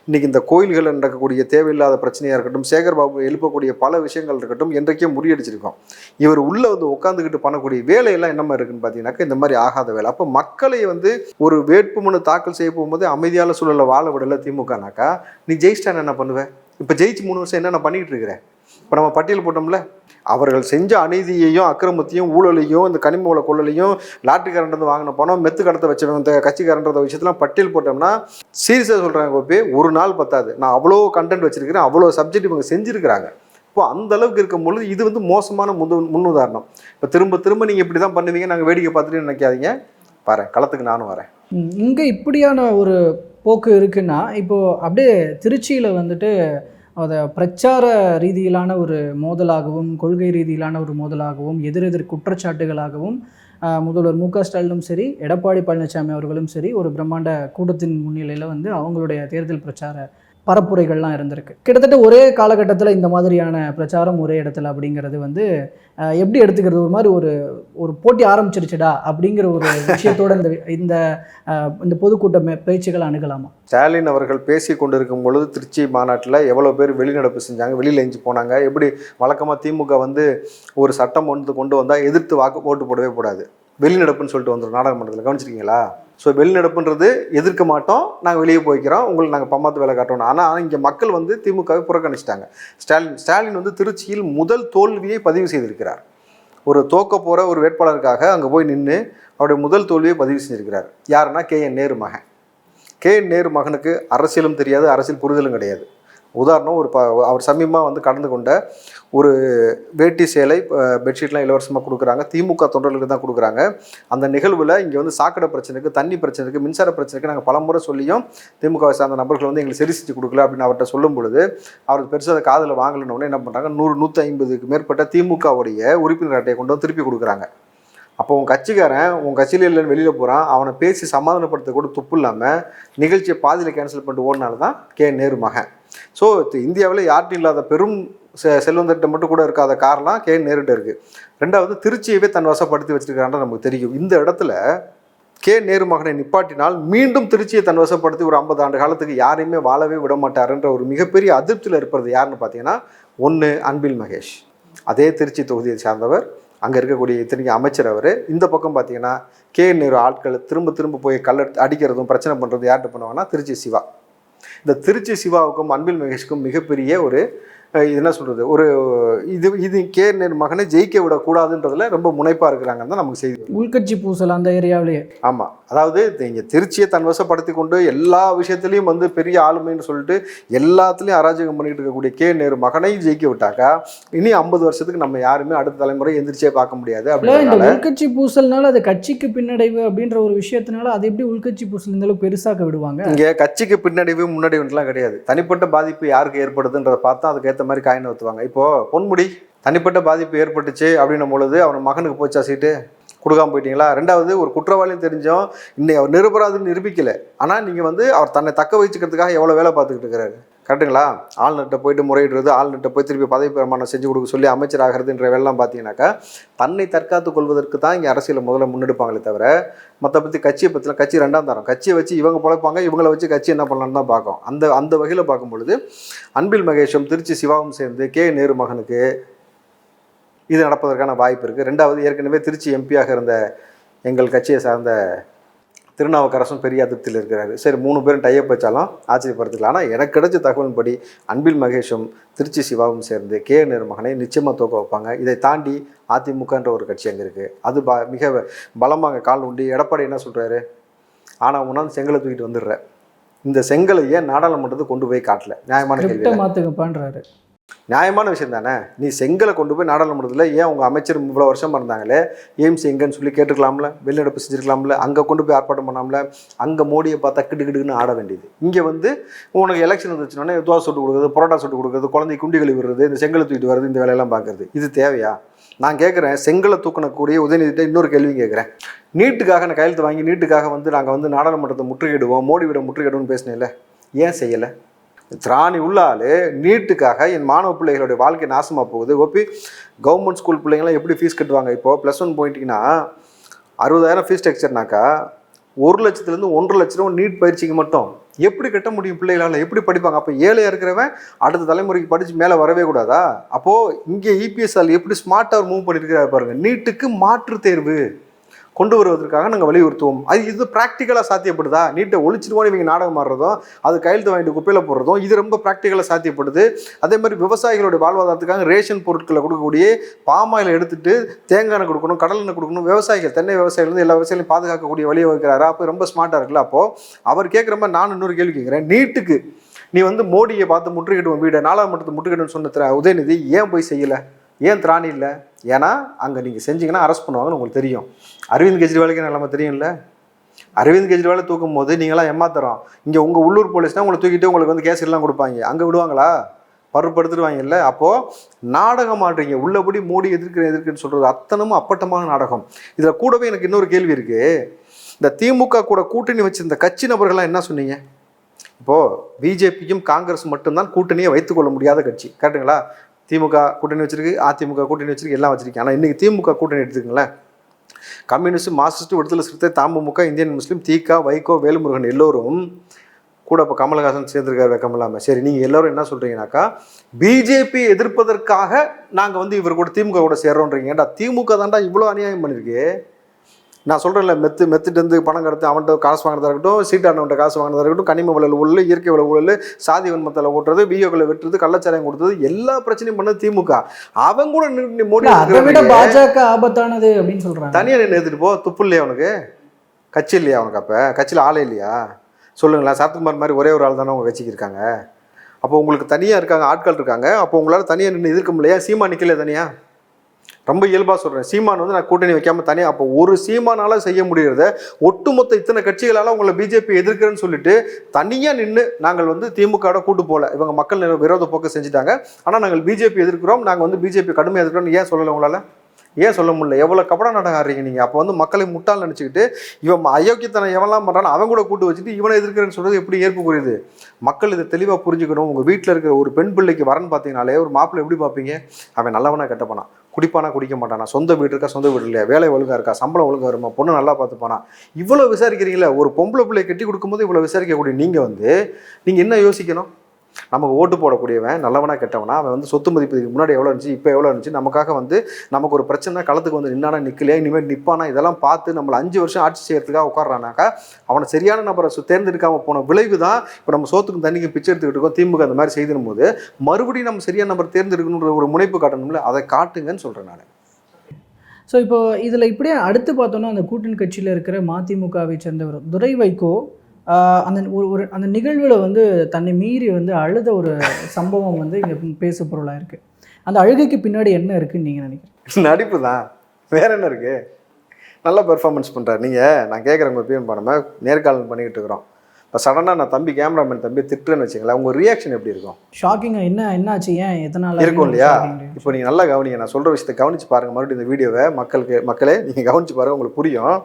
Speaker 1: இன்னைக்கு இந்த கோயில்கள் நடக்கக்கூடிய தேவையில்லாத பிரச்சனையாக இருக்கட்டும் சேகர் பாபு எழுப்பக்கூடிய பல விஷயங்கள் இருக்கட்டும் என்றைக்கே முறியடிச்சிருக்கோம். இவர் உள்ளே வந்து உட்காந்துக்கிட்டு பண்ணக்கூடிய வேலையெல்லாம் என்ன மாதிரி இருக்குன்னு பார்த்தீங்கன்னாக்கா இந்த மாதிரி ஆகாத வேலை. அப்போ மக்களை வந்து ஒரு வேட்புமனு தாக்கல் செய்ய போகும்போது அமைதியான சூழலில் வாழ விடலை திமுகனாக்கா நீ ஜெயிச்சிட்டான என்ன பண்ணுவேன் இப்போ ஜெயிச்சு மூணு வருஷம் என்னென்ன பண்ணிகிட்டு இருக்கிறேன் இப்போ நம்ம பட்டியல் போட்டோம்ல அவர்கள் செஞ்ச அநீதியையும் அக்கிரமத்தையும் ஊழலையும் இந்த கனிம வள கொள்ளலையும் லாட்டுக்காரன்றது வாங்கின பணம் மெத்து கடத்த வச்சவன் இந்த கட்சிக்காரன்ற விஷயத்தெல்லாம் பட்டியல் போட்டோம்னா சீரியஸாக சொல்கிறாங்க கோபி ஒரு நாள் பத்தாது. நான் அவ்வளோ கண்டென்ட் வச்சுருக்கிறேன் அவ்வளோ சப்ஜெக்ட் இவங்க செஞ்சுருக்கிறாங்க. இப்போ அந்த அளவுக்கு இருக்கும் பொழுது இது வந்து மோசமான முது முன்னுதாரணம். இப்போ திரும்ப திரும்ப நீங்கள் இப்படி தான் பண்ணுவீங்க நாங்கள் வேடிக்கை பார்த்துட்டு நினைக்காதீங்க. வரேன் களத்துக்கு நானும் வரேன்.
Speaker 2: இங்கே இப்படியான ஒரு போக்கு இருக்குன்னா இப்போது அப்படியே திருச்சியில் வந்துட்டு அதை பிரச்சார ரீதியிலான ஒரு மோதலாகவும் கொள்கை ரீதியிலான ஒரு மோதலாகவும் எதிரெதிர் குற்றச்சாட்டுகளாகவும் முதல்வர் மு க ஸ்டாலினும் சரி எடப்பாடி பழனிசாமி அவர்களும் சரி ஒரு பிரம்மாண்ட கூட்டத்தின் முன்னிலையில் வந்து அவங்களுடைய தேர்தல் பிரச்சார பரப்புரைகள்லாம் இருந்திருக்கு. கிட்டத்தட்ட ஒரே காலகட்டத்தில் இந்த மாதிரியான பிரச்சாரம் ஒரே இடத்துல அப்படிங்கிறது வந்து எப்படி எடுத்துக்கிறது? ஒரு மாதிரி ஒரு ஒரு போட்டி ஆரம்பிச்சிருச்சுடா அப்படிங்கிற ஒரு விஷயத்தோட இந்த இந்த இந்த பொதுக்கூட்ட பேச்சுகளை அணுகலாமா?
Speaker 1: ஸ்டாலின் அவர்கள் பேசி கொண்டிருக்கும் பொழுது திருச்சி மாநாட்டில் எவ்வளோ பேர் வெளிநடப்பு செஞ்சாங்க வெளியில் எஞ்சி போனாங்க எப்படி வழக்கமாக திமுக வந்து ஒரு சட்டம் ஒன்று கொண்டு வந்தால் எதிர்த்து வாக்கு ஓட்டு போடவே கூடாது. வெளிநடப்புன்னு சொல்லிட்டு வந்துடும் நாடாளுமன்றத்தில். கவனிச்சிருக்கீங்களா? ஸோ வெளிநடப்புன்றது எதிர்க்க மாட்டோம் நாங்கள் வெளியே போய்க்கிறோம் உங்களுக்கு நாங்கள் பம்மாத்து வேலை காட்டணும் ஆனால் இங்கே மக்கள் வந்து திமுகவை புறக்கணிச்சிட்டாங்க. ஸ்டாலின் ஸ்டாலின் வந்து திருச்சியில் முதல் தோல்வியை பதிவு செய்திருக்கிறார். ஒரு தோக்க போகிற ஒரு வேட்பாளருக்காக அங்கே போய் நின்று அவருடைய முதல் தோல்வியை பதிவு செஞ்சிருக்கிறார். யாருன்னா கே என் நேரு மகன் கே என் நேரு மகனுக்கு அரசியலும் தெரியாது அரசியல் புரிதலும் கிடையாது. உதாரணம் ஒரு ப அவர் சமீபமாக வந்து கடந்து கொண்ட ஒரு வேட்டி சேலை பெட்ஷீட்லாம் இலவசமாக கொடுக்குறாங்க. திமுக தொண்டர்களுக்கு தான் கொடுக்குறாங்க. அந்த நிகழ்வில் இங்கே வந்து சாக்கடை பிரச்சனைக்கு தண்ணி பிரச்சனைக்கு மின்சார பிரச்சனைக்கு நாங்கள் பலமுறை சொல்லியும் திமுகவை சார்ந்த நபர்கள் வந்து எங்களுக்கு சரி செஞ்சு கொடுக்கல அப்படின்னு அவர்கிட்ட சொல்லும் பொழுது அவருக்கு பெருசாக அதை காதில் வாங்கலன்னு என்ன பண்ணுறாங்க நூறு நூற்றி ஐம்பதுக்கு மேற்பட்ட திமுகவுடைய உறுப்பினர் அட்டையை கொண்டு வந்து திருப்பி கொடுக்குறாங்க. அப்போ உன் கட்சிக்காரன் உன் கட்சியில் இல்லைன்னு வெளியில் போகிறான் அவனை பேசி சமாதானப்படுத்த கூட துப்பு இல்லாமல் நிகழ்ச்சியை பாதியில் கேன்சல் பண்ணிட்டு ஓடினால தான் கே. நேரு மகன். ஸோ இந்தியாவில் யார்ட்டும் இல்லாத பெரும் செ செல்வந்தர்கிட்ட மட்டும் கூட இருக்காத காரணம் கே நேருட்ட இருக்குது ரெண்டாவது திருச்சியவே தன் வசப்படுத்தி வச்சிருக்கிறான்னு நமக்கு தெரியும். இந்த இடத்துல கே நேரு மகனை நிப்பாட்டினால் மீண்டும் திருச்சியை தன் வசப்படுத்தி ஒரு ஐம்பது ஆண்டு காலத்துக்கு யாரையுமே வாழவே விட மாட்டாருன்ற ஒரு மிகப்பெரிய அதிருப்தியில் இருப்பது யாருன்னு பார்த்தீங்கன்னா ஒன்று அன்பில் மகேஷ். அதே திருச்சி தொகுதியை சார்ந்தவர் அங்கே இருக்கக்கூடிய இத்தனைக்கு அமைச்சர் அவர். இந்த பக்கம் பார்த்தீங்கன்னா கே நேரு ஆட்கள் திரும்ப திரும்ப போய் கல்ல அடிக்கிறதும் பிரச்சனை பண்ணுறதும் யார்கிட்ட பண்ணுவாங்கன்னா திருச்சி சிவா. இந்த திருச்சி சிவாவுக்கும் அன்பில் மகேஷ்க்கும் மிகப்பெரிய ஒரு இது என்ன சொல்கிறது ஒரு இது இது கே நேரு மகனை ஜெயிக்க விடக்கூடாதுன்றதுல ரொம்ப முனைப்பாக இருக்கிறாங்கன்னு தான் நமக்கு செய்தி
Speaker 2: உள்கட்சி பூசல் அந்த ஏரியாவிலேயே.
Speaker 1: ஆமாம் அதாவது இங்கே திருச்சியை தன் வசப்படுத்தி கொண்டு எல்லா விஷயத்துலையும் வந்து பெரிய ஆளுமைன்னு சொல்லிட்டு எல்லாத்துலேயும் அராஜகம் பண்ணிட்டு இருக்கக்கூடிய கே நேரு மகனை ஜெயிக்க விட்டாக்கா இனி ஐம்பது வருஷத்துக்கு நம்ம யாருமே அடுத்த தலைமுறை எந்திரிச்சே பார்க்க முடியாது
Speaker 2: இந்த
Speaker 1: அப்படின்றனால
Speaker 2: உள்கட்சி பூசல்னால அது கட்சிக்கு பின்னடைவு அப்படின்ற ஒரு விஷயத்தினால அது எப்படி உள்கட்சி பூசல் இந்த அளவுக்கு பெருசாக்க விடுவாங்க?
Speaker 1: இங்கே கட்சிக்கு பின்னடைவு முன்னடைவுலாம் கிடையாது. தனிப்பட்ட பாதிப்பு யாருக்கு ஏற்படுதுன்றதை பார்த்தா ஏற்ற மாதிரி காயின் ஊற்றுவாங்க இப்போ பொன்முடி தனிப்பட்ட பாதிப்பு ஏற்பட்டுச்சு அப்படின்னும் பொழுது அவன் மகனுக்கு போச்சா சீட்டு கொடுக்காம போயிட்டீங்களா? ரெண்டாவது ஒரு குற்றவாளியும் தெரிஞ்சோம். இன்னைக்கு அவர் நிரபராதுன்னு நிரூபிக்கலை. ஆனால் நீங்கள் வந்து அவர் தன்னை தக்க வச்சுக்கிறதுக்காக எவ்வளோ வேலை பார்த்துக்கிட்டு இருக்கிறாரு? கரெக்டுங்களா? ஆளுநர்கிட்ட போயிட்டு முறையிடுறது ஆளுநர்கிட்ட போய் திருப்பி பதவி பிரமாணம் செஞ்சு கொடுக்க சொல்லி அமைச்சர் ஆகிறதுன்ற வேலைலாம் பார்த்தீங்கன்னாக்கா தன்னை தற்காத்து கொள்வதற்கு தான் இங்கே அரசியலை முதல்ல முன்னெடுப்பாங்களே தவிர மற்ற பற்றி கட்சியை பற்றிலாம் கட்சி ரெண்டாம் தரம். கட்சியை வச்சு இவங்க பிழைப்பாங்க இவங்கள வச்சு கட்சி என்ன பண்ணலான்னு தான் பார்க்கும். அந்த அந்த வகையில் பார்க்கும் பொழுது அன்பில் மகேஷும் திருச்சி சிவாவும் சேர்ந்து கே நேரு மகனுக்கு இது நடப்பதற்கான வாய்ப்பு இருக்குது ரெண்டாவது ஏற்கனவே திருச்சி எம்பியாக இருந்த எங்கள் கட்சியை சார்ந்த திருநாவுக்கரசும் பெரிய அதிருப்தியில் இருக்கிறாரு. சரி மூணு பேரும் டைப் வச்சாலும் ஆச்சரியப்படுத்திக்கலாம். ஆனால் எனக்கு கிடைச்ச தகவலின்படி அன்பில் மகேஷும் திருச்சி சிவாவும் சேர்ந்து கே மகனை நிச்சயமாக தூக்க வைப்பாங்க. இதை தாண்டி அதிமுகன்ற ஒரு கட்சி அங்கே இருக்குது அது ப மிக பலமாக கால் உண்டி எடப்பாடி என்ன சொல்கிறாரு ஆனால் உணர்ந்து செங்கலை தூக்கிட்டு வந்துடுற. இந்த செங்கலை ஏன் நாடாளுமன்றத்துக்கு கொண்டு போய் காட்டல? நியாயமான
Speaker 2: மாற்றுங்கப்பான்றாரு
Speaker 1: நியாயமான விஷயம் தானே? நீ செங்கலை கொண்டு போய் நாடாளுமன்றத்தில் ஏன் உங்கள் அமைச்சர் இவ்வளோ வருஷமாக இருந்தாங்களே எய்ம்ஸ் எங்கன்னு சொல்லி கேட்டுக்கலாம்ல வெளிநடப்பு செஞ்சுருக்கலாம்ல அங்கே கொண்டு போய் ஆர்ப்பாட்டம் பண்ணாமல அங்கே மோடியை பார்த்தா கிடு ஆட வேண்டியது. இங்கே வந்து உனக்கு எலெக்ஷன் வந்துச்சுனோடனே தோசை சுட்டு கொடுக்குறது பரோட்டா சுட்டு கொடுக்குறது குழந்தை குண்டி கழுவி விடுறது இந்த செங்கலை தூக்கிட்டு வர்றது இந்த வேலையெல்லாம் பார்க்குறது. இது தேவையா? நான் கேட்குறேன் செங்கலை தூக்கணக்கூடிய உதயநிதிட்ட இன்னொரு கேள்வி கேட்குறேன் நீட்டுக்காக நான் கையெழுத்து வாங்கி நீட்டுக்காக வந்து நாங்கள் வந்து நாடாளுமன்றத்தை முற்றுகையிடுவோம் மோடி விட முற்றுகையிடுவோம்னு பேசினேன்ல ஏன் செய்யலை? திராணி உள்ளாலே நீட்டுக்காக என் மாணவ பிள்ளைகளுடைய வாழ்க்கை நாசமாக போகுது. ஓபி கவர்மெண்ட் ஸ்கூல் பிள்ளைங்களாம் எப்படி ஃபீஸ் கட்டுவாங்க இப்போது ப்ளஸ் ஒன் போயிட்டீங்கன்னா அறுபதாயிரம் ஃபீஸ் ஸ்ட்ரக்சர்னாக்கா ஒரு லட்சத்துலேருந்து ஒன்றரை லட்ச ரூபா நீட் பயிற்சிக்கு மட்டும். எப்படி கட்ட முடியும் பிள்ளைகளால்? எப்படி படிப்பாங்க? அப்போ ஏழையாக இருக்கிறவன் அடுத்த தலைமுறைக்கு படித்து மேலே வரவே கூடாதா? அப்போது இங்கே இபிஎஸ்ஆல் எப்படி ஸ்மார்ட்டாக மூவ் பண்ணியிருக்கிறாரு பாருங்கள் நீட்டுக்கு மாற்று தேர்வு. கொண்டு வருவதற்காக நாங்கள் வலியுறுத்துவோம். அது இது ப்ராக்டிக்கலாக சாத்தியப்படுதா? நீட்டை ஒழிச்சிருவோன்னு இவங்க நாடகம் ஆடுறதும் அது கையெழுத்து வாங்கிட்டு குப்பையில் போடுறதும் இது ரொம்ப ப்ராக்டிக்கலாக சாத்தியப்படுது. அதே மாதிரி விவசாயிகளுடைய வாழ்வாதாரத்துக்காக ரேஷன் பொருட்களை கொடுக்கக்கூடிய பாமாயில் எடுத்துட்டு தேங்காய் எண்ணெய் கொடுக்கணும் கடல் எண்ணெய் கொடுக்கணும் விவசாயிகள் தென்னை விவசாயிகள் வந்து எல்லா விவசாயிகளையும் பாதுகாக்கக்கூடிய வழியை வைக்கிறாரா அப்போ ரொம்ப ஸ்மார்ட்டாக இருக்குல்ல அப்போது அவர் கேட்குற மாதிரி நான் இன்னொரு கேள்வி கேட்குறேன். நீட்டுக்கு நீ வந்து மோடியை பார்த்து முற்றுகிடுவோம் வீடை மட்டத்தை முற்றுகிடுன்னு சொன்ன உதயநிதி ஏன் போய் செய்யலை? ஏன் திராணி இல்லை? ஏன்னா அங்கே நீங்கள் செஞ்சீங்கன்னா அரெஸ்ட் பண்ணுவாங்கன்னு உங்களுக்கு தெரியும். அரவிந்த் கெஜ்ரிவாலுக்கு நிலைமை தெரியும்ல? அரவிந்த் கெஜ்ரிவாலை தூக்கும் போது நீங்களாம் ஏமாத்துறோம். இங்கே உங்கள் உள்ளூர் போலீஸ்னால் உங்களை தூக்கிட்டு உங்களுக்கு வந்து கேஸ் எல்லாம் கொடுப்பாங்க. அங்கே விடுவாங்களா? பருப்படுத்துடுவாங்கல்ல? அப்போது நாடகம் ஆடுறீங்க. உள்ளபடி மோடி எதிர்க்கிற எதிர்க்குன்னு சொல்கிறது அத்தனமும் அப்பட்டமான நாடகம். இதில் கூடவே எனக்கு இன்னொரு கேள்வி இருக்குது இந்த திமுக கூட கூட்டணி வச்சிருந்த கட்சி நபர்கள்லாம் என்ன சொன்னீங்க? இப்போது பிஜேபியும் காங்கிரஸ் மட்டும்தான் கூட்டணியை வைத்துக்கொள்ள முடியாத கட்சி. கரெக்டுங்களா திமுக கூட்டணி வச்சிருக்கு அதிமுக கூட்டணி வச்சிருக்கு எல்லாம் வச்சிருக்கு ஆனால் இன்றைக்கி திமுக கூட்டணி எடுத்துக்கங்களேன் communist Marxist Viduthalai Siruthai TMMK Indian Muslim தீகா Vaiko Velmurugan எல்லோரும் கூட இப்போ கமலஹாசன் சேர்ந்திருக்காரு வெக்கம் இல்லாமல் சரி நீங்கள் எல்லோரும் என்ன சொல்கிறீங்கனாக்கா பிஜேபி எதிர்ப்பதற்காக நாங்கள் வந்து இவர் கூட திமுக கூட சேர்றோன்றீங்க. ஏன்டா திமுக தான்டா இவ்வளோ அநியாயம் பண்ணியிருக்கு நான் சொல்கிறேன்ல மெத்து மெத்துட்டு பணம் கடத்து அவன்கிட்ட காசு வாங்கினதா இருக்கட்டும் சீட்டானவன்ட்ட காசு வாங்கினதா இருக்கட்டும் கனிம வளல் ஊழல் இயற்கை வள ஊழல் சாதி வன்மத்தில் ஓட்டுறது பிஓக்களை வெட்டுறது கள்ளச்சாராயம் கொடுத்தது எல்லா பிரச்சனையும் பண்ணது திமுக. அவன் கூட மோடி
Speaker 2: அதை விட பாஜக ஆபத்தானது அப்படின்னு சொல்றாங்க.
Speaker 1: தனியாக நின்று எடுத்துட்டு போ துப்பு இல்லையா அவனுக்கு கட்சி இல்லையா அவனுக்கு அப்போ? கட்சியில் ஆளே இல்லையா? சொல்லுங்களேன் சரத்குமார் மாதிரி ஒரே ஒரு ஆள் தானே உங்கள் கட்சிக்கு இருக்காங்க? அப்போ உங்களுக்கு தனியாக இருக்காங்க ஆட்கள் இருக்காங்க அப்போ உங்களால் தனியாக நின்று எதிர்க்க முடியலையா? சீமா நிற்கல தனியாக ரொம்ப இயல்பாக சொல்கிறேன் சீமான் வந்து நான் கூட்டணி வைக்காமல் தனியாக அப்போ ஒரு சீமானால் செய்ய முடிகிறத ஒட்டுமொத்த இத்தனை கட்சிகளால் உங்களை பிஜேபி எதிர்க்கிறேன்னு சொல்லிட்டு தனியாக நின்று நாங்கள் வந்து திமுகவோட கூட்டு போகல. இவங்க மக்கள் விரோத போக்கு செஞ்சுட்டாங்க. ஆனால் நாங்கள் பிஜேபி எதிர்க்கிறோம். நாங்கள் வந்து பிஜேபி கடுமையாக எதிர்க்கிறோம்னு ஏன் சொல்லலை உங்களால்? ஏன் சொல்ல முடியல? எவ்வளோ கபட நாடகம் ஆடுறீங்க நீங்கள் அப்போ வந்து மக்களை முட்டாள் நினச்சிக்கிட்டு இவன் அயோக்கியத்தனம் எவன்லாம் பண்ணுறானோ அவன் கூட கூட்டு வச்சுட்டு இவனை எதிர்க்கிறேன்னு சொல்கிறது எப்படி ஏற்பு புரியுது? மக்கள் இதை தெளிவாக புரிஞ்சுக்கணும். உங்கள் வீட்டில் இருக்கிற ஒரு பெண் பிள்ளைக்கு வரன்னு பார்த்தீங்கனாலே ஒரு மாப்பிள்ளை எப்படி பார்ப்பீங்க? அவன் நல்லவனா கெட்டப்பனா குடிப்பானா குடிக்க மாட்டானா? சொந்த வீடு இருக்கா சொந்த வீடு இல்லையா? வேலை ஒழுங்கா இருக்கா? சம்பளம் ஒழுங்கா வருமா? பொண்ணு நல்லா பார்த்துப்பானா? இவ்வளோ விசாரிக்கிறீங்களே ஒரு பொம்பளை பிள்ளையை கட்டி கொடுக்கும்போது இவ்வளோ விசாரிக்கக்கூடிய நீங்கள் வந்து நீங்கள் என்ன யோசிக்கணும்? நமக்கு ஓட்டு போடக்கூடியவன் நல்லவனா கெட்டவனா அவன் வந்து சொத்து மதிப்பு முன்னாடி எவ்வளோ இருந்துச்சு இப்போ எவ்வளோ இருந்துச்சு நமக்காக வந்து நமக்கு ஒரு பிரச்சனை களத்துக்கு வந்து நின்னானா நிற்கலையா இனிமேல் நிற்பானா இதெல்லாம் பார்த்து நம்மளை அஞ்சு வருஷம் ஆட்சி செய்யறதுக்காக உட்காடுறானாக்கா அவனை சரியான நபரை சு- தேர்ந்தெடுக்காமல் போன விளைவு தான் இப்போ நம்ம சோத்துக்கும் தண்ணிக்கும் பிச்சை எடுத்துக்கிட்டு இருக்கோம் திமுக அந்த மாதிரி செய்திடும் போது மறுபடியும் நம்ம சரியான நபர் தேர்ந்தெடுக்கணுன்ற ஒரு முனைப்பு காட்டணும்ல அதை காட்டுங்கன்னு சொல்கிறேன் நான்.
Speaker 2: ஸோ இப்போ இதில் இப்படியே அடுத்து பார்த்தோன்னா அந்த கூட்டணி கட்சியில் இருக்கிற மதிமுகவை சேர்ந்தவர் துரை வைகோ அந்த ஒரு ஒரு அந்த நிகழ்வில் வந்து தன்னை மீறி வந்து அழுத ஒரு சம்பவம் வந்து இங்கே பேசு பொருளாக இருக்குது அந்த அழுகைக்கு பின்னாடி என்ன இருக்குன்னு நீங்கள் நினைக்கிறீங்க?
Speaker 1: நடிப்பு தான் வேற என்ன இருக்கு? நல்ல பெர்ஃபார்மன்ஸ் பண்ணுறாரு நீங்கள் நான் கேட்குறேன் உங்கள் பிஎன் பண்ணாமல் நேர்காணல் பண்ணிக்கிட்டு இருக்கிறோம். இப்போ சடனாக நான் தம்பி கேமராமேன் தம்பி திட்டுறேன்னு வச்சுங்களேன் உங்கள் ரியாக்ஷன் எப்படி இருக்கும்?
Speaker 2: ஷாக்கிங்காக என்ன என்னாச்சு? ஏன் எதனால
Speaker 1: இருக்கும் இல்லையா? இப்போ நீங்கள் நல்லா கவனிங்க. நான் சொல்கிற விஷயத்தை கவனிச்சு பாருங்க. மறுபடியும் இந்த வீடியோவை மக்களுக்கு மக்களே நீங்கள் கவனிச்சு பாருங்க உங்களுக்கு புரியும்.